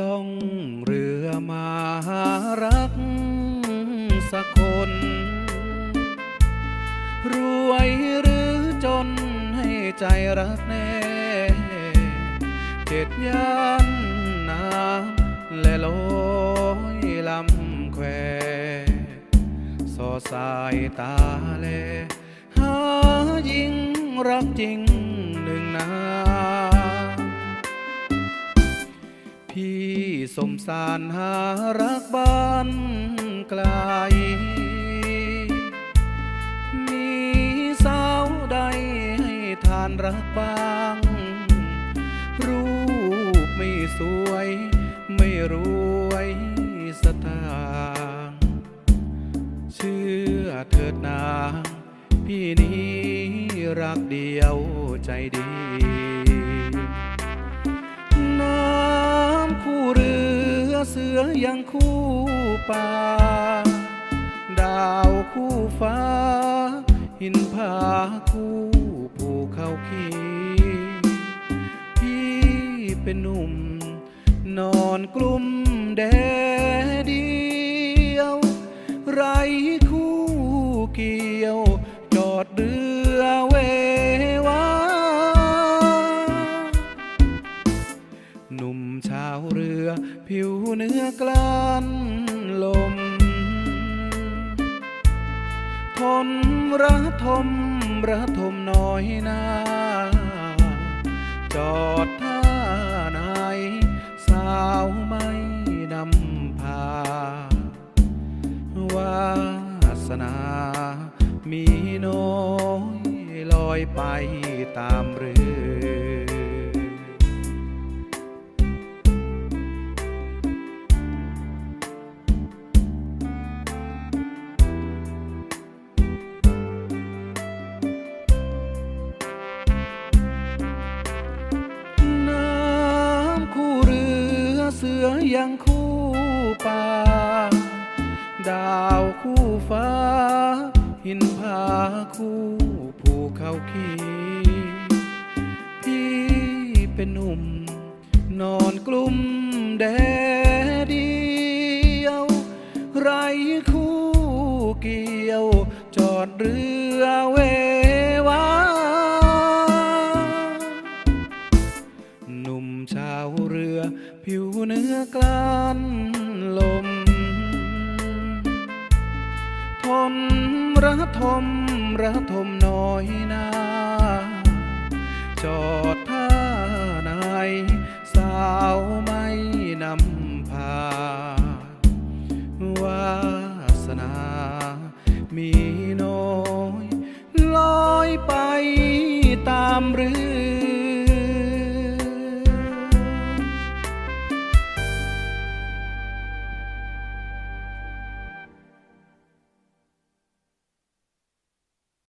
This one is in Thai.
ลงเรือมาหารักสักคน รวยหรือจนให้ใจรักแน่เจ็ดย่านน้ำและลอยลำแควสอสายตาแลหายิงรักจริงหนึ่งนา พี่สมสารหารักบ้านไกล มีสาวใดให้ทานรักบ้าง รูปไม่สวย ไม่รวยสตางค์เชื่อเถิดนางพี่นี้รักเดียวใจดี เสือยังคู่ป่า ดาวคู่ฟ้า หินผาคู่ภูเขาขีพี่เป็นหนุ่ม นอนกลุ่มแดดเดียว ไรคู่เกี่ยว จอดเรือาวเรือ ผิวเนื้อกลั้นลม ทนระทมระทมน้อยนาจอดท่าไหนสาวไม่นำพาวาสนามีน้อยลอยไปตามเรือ เสือยังคู่ป่า ดาวคู่ฟ้า หินผาคู่ภูเขาขีพี่เป็นหนุ่ม นอนกลุ่มแดดเดียว ไรคู่เกี่ยว จอดเรือเวว ระทมระทมน้อยนาจอดท่าไหนสาวไม่นำพาวาสนา มีน้อยลอยไปตามเรือ